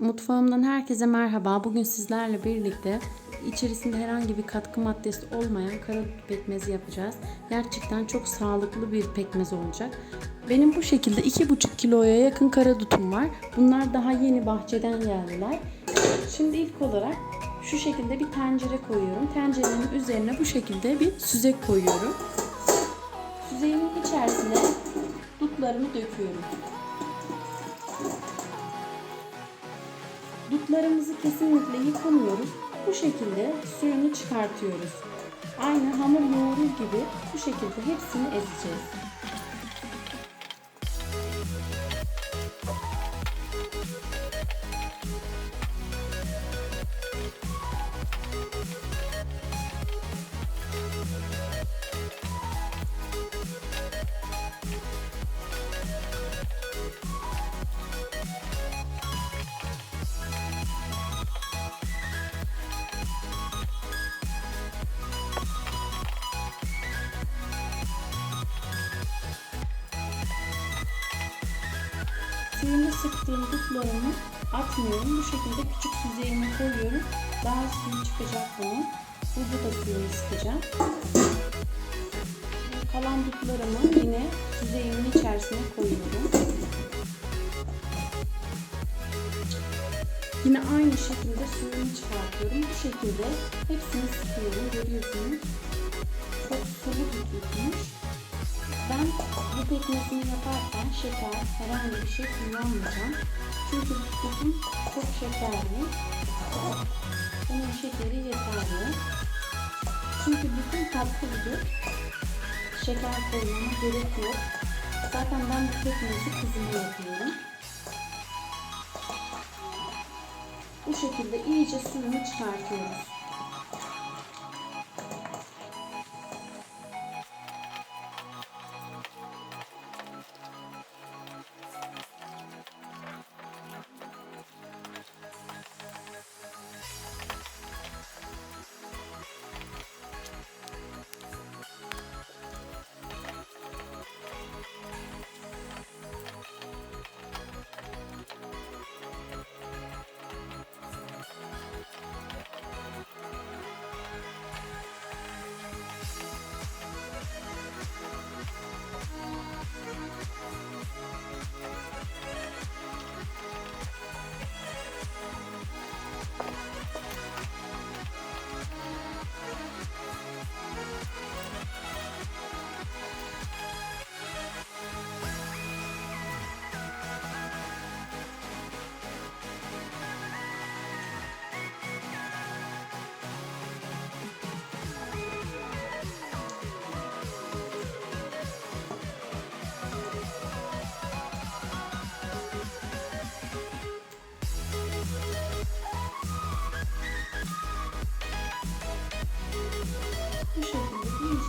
Mutfağımdan herkese merhaba. Bugün sizlerle birlikte içerisinde herhangi bir katkı maddesi olmayan karadut pekmezi yapacağız. Gerçekten çok sağlıklı bir pekmez olacak. Benim bu şekilde 2,5 kiloya yakın karadutum var. Bunlar daha yeni bahçeden geldiler. Şimdi ilk olarak şu şekilde bir tencere koyuyorum. Tencerenin üzerine bu şekilde bir süzek koyuyorum. Süzeğin içerisine dutlarımı döküyorum. Dutlarımızı kesinlikle yıkamıyoruz. Bu şekilde suyunu çıkartıyoruz. Aynı hamur yoğurur gibi bu şekilde hepsini ezeceğiz. Suyunu sıktığım dutlarımı atmıyorum. Bu şekilde küçük süzeyime koyuyorum. Daha suyu çıkacak bunun. Burada da suyunu sıkacağım. Kalan dutlarımı yine süzeyimin içerisine koyuyorum. Yine aynı şekilde suyunu çıkartıyorum. Bu şekilde hepsini sıkıyorum. Görüyorsunuz. Çok sulu dutmuş. Ben bu pekmezini yaparken şeker, herhangi bir şey kullanmayacağım. Çünkü dutum çok şekerli. Bunun şekeri yeterli. Çünkü bütün tatlı dut. Şeker koymama gerek yok. Zaten ben bu pekmezi kızıma yapıyorum. Bu şekilde iyice suyunu çıkartıyoruz.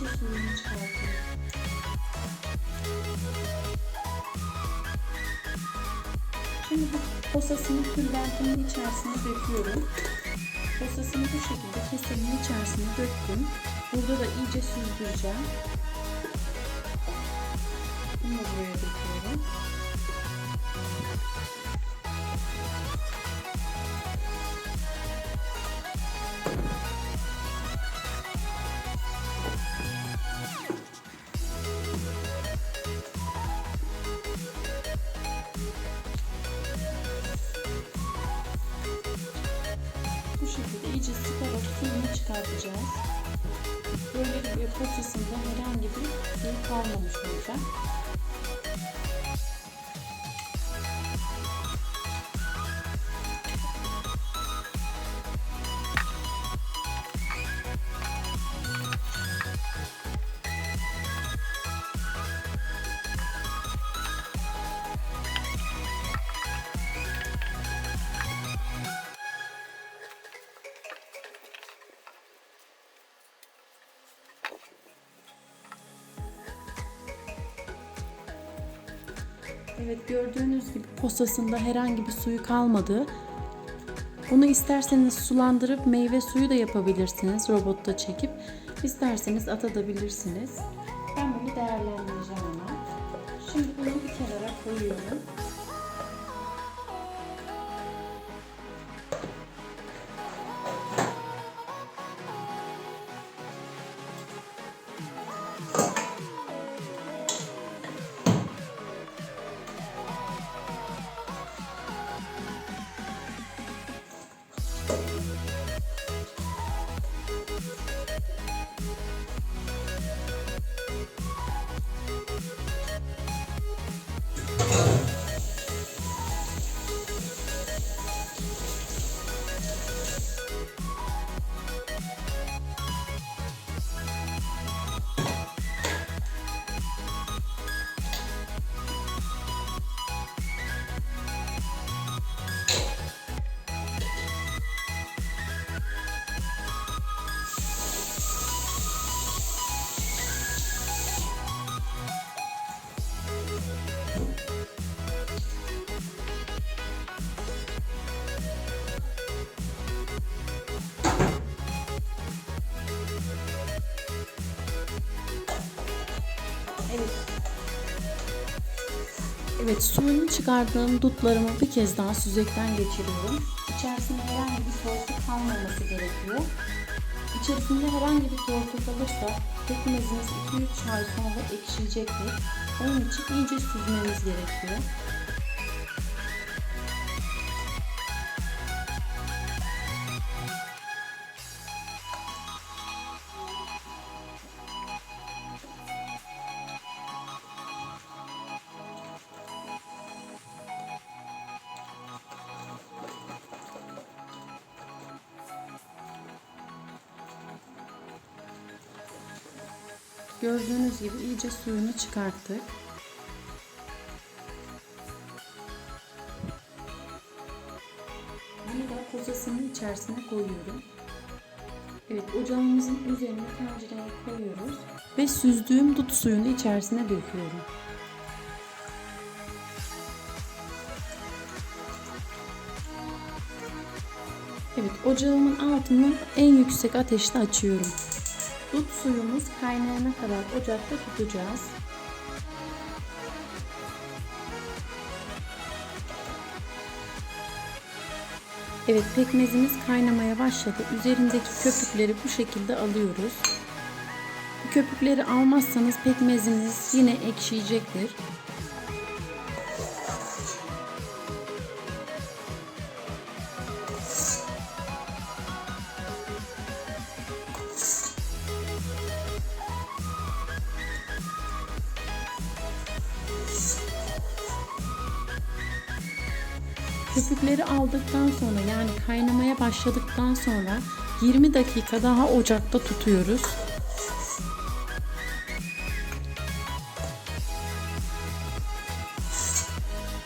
Suyunu çıkartıyorum. Şimdi bu posasını tülbentimin içerisine döküyorum. Posasını bu şekilde kesenin içerisine döktüm. Burada da iyice süzdüreceğim. Bunu da buraya döküyorum. Çıkartacağız. Böylelikle posasında herhangi bir suyu kalmamış olacak. Evet gördüğünüz gibi posasında herhangi bir suyu kalmadı. Bunu isterseniz sulandırıp meyve suyu da yapabilirsiniz robotta çekip. İsterseniz atabilirsiniz. Ben bunu değerlendireceğim ama. Şimdi bunu bir kenara koyuyorum. Evet. Suyunu çıkardığım dutlarımı bir kez daha süzekten geçiriyorum. İçerisinde herhangi bir soğukluk kalmaması gerekiyor. İçerisinde herhangi bir soğukluk kalırsa pekmezimiz 2-3 ay sonra ekşiyecektir. Onun için iyice süzmeniz gerekiyor. Gördüğünüz gibi iyice suyunu çıkarttık. Bunu da kozasının içerisine koyuyorum. Evet ocağımızın üzerine tencereye koyuyoruz. Ve süzdüğüm dut suyunu içerisine döküyorum. Evet ocağımın altını en yüksek ateşte açıyorum. Dut suyumuz kaynayana kadar ocakta tutacağız. Evet pekmezimiz kaynamaya başladı. Üzerindeki köpükleri bu şekilde alıyoruz. Köpükleri almazsanız pekmeziniz yine ekşiyecektir. Köpükleri aldıktan sonra yani kaynamaya başladıktan sonra 20 dakika daha ocakta tutuyoruz.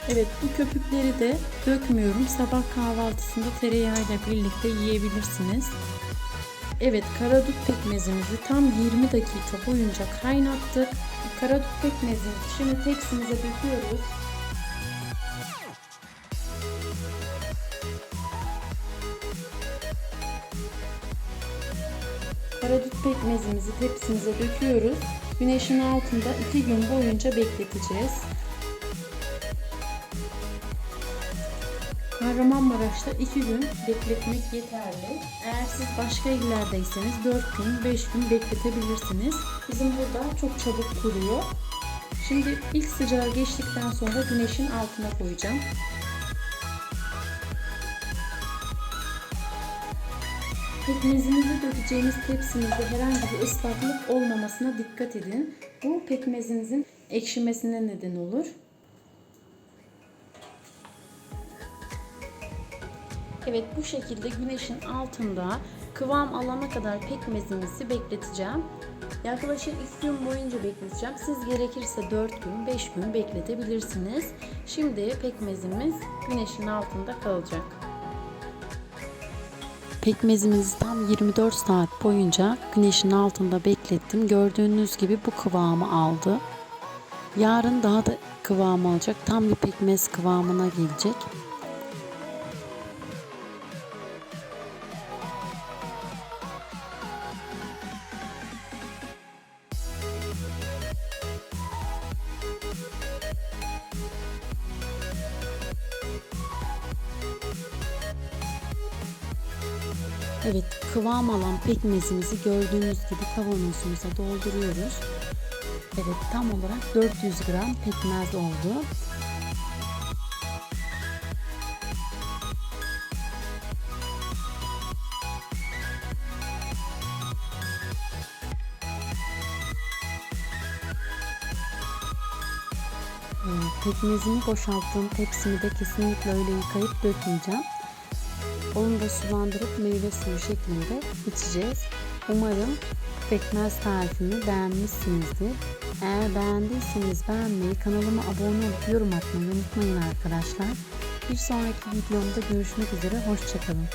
Evet bu köpükleri de dökmüyorum. Sabah kahvaltısında tereyağıyla birlikte yiyebilirsiniz. Evet karadut pekmezimizi tam 20 dakika boyunca kaynattık. Karadut pekmezini şimdi tepsimize döküyoruz. Karadut pekmezimizi tepsimize döküyoruz. Güneşin altında 2 gün boyunca bekleteceğiz. Kahramanmaraş'ta 2 gün bekletmek yeterli. Eğer siz başka illerdeyseniz 4 gün, 5 gün bekletebilirsiniz. Bizim burada çok çabuk kuruyor. Şimdi ilk sıcağı geçtikten sonra güneşin altına koyacağım. Pekmezinizi dökeceğiniz tepsinizde herhangi bir ıslaklık olmamasına dikkat edin. Bu pekmezinizin ekşimesine neden olur. Evet bu şekilde güneşin altında kıvam alana kadar pekmezimizi bekleteceğim. Yaklaşık 2 gün boyunca bekleteceğim. Siz gerekirse 4 gün, 5 gün bekletebilirsiniz. Şimdi pekmezimiz güneşin altında kalacak. Pekmezimizi tam 24 saat boyunca güneşin altında beklettim. Gördüğünüz gibi bu kıvamı aldı. Yarın daha da kıvam alacak. Tam bir pekmez kıvamına gelecek. Kıvam alan pekmezimizi gördüğünüz gibi kavanozumuza dolduruyoruz. Evet tam olarak 400 gram pekmez oldu. Pekmezimi boşalttığım tepsimi de kesinlikle öyle yıkayıp dökmeyeceğim. Onu da sulandırıp meyve suyu şeklinde içeceğiz. Umarım pekmez tarifimi beğenmişsinizdir. Eğer beğendiyseniz beğenmeyi, kanalıma abone olup yorum atmayı unutmayın arkadaşlar. Bir sonraki videomda görüşmek üzere, hoşçakalın.